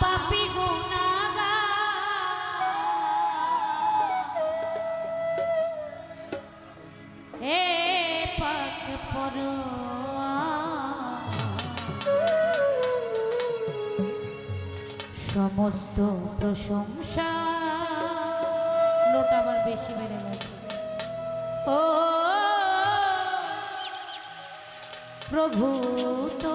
Papi Gun সমস্ত প্রশংসা লোটা আবার বেশি বেড়ে গেছে। ও প্রভু তো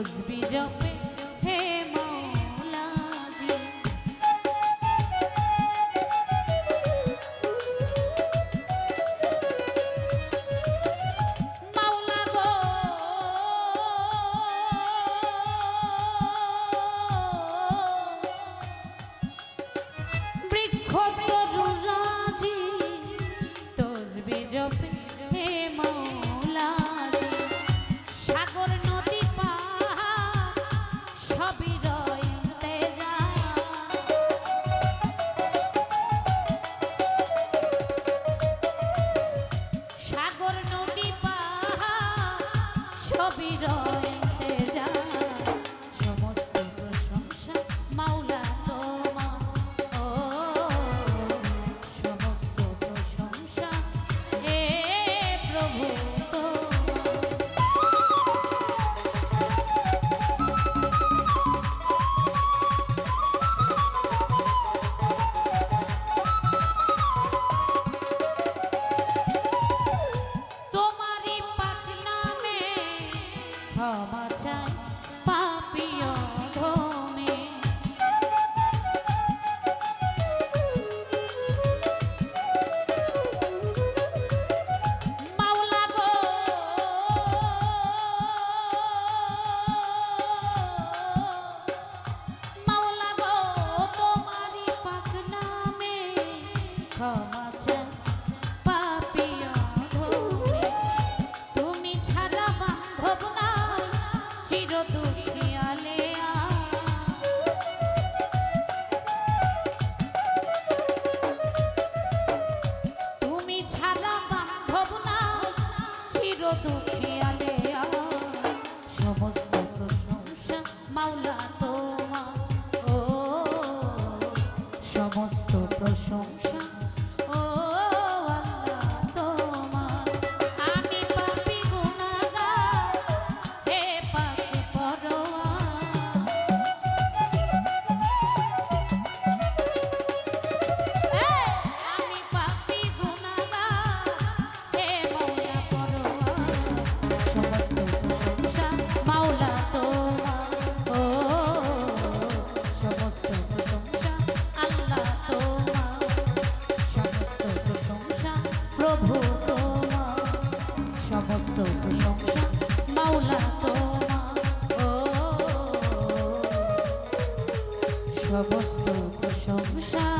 dogs be jumping. তুমি ছাড়া বান্ধব না চির দুঃখিয়া সমস্ত প্রশংসা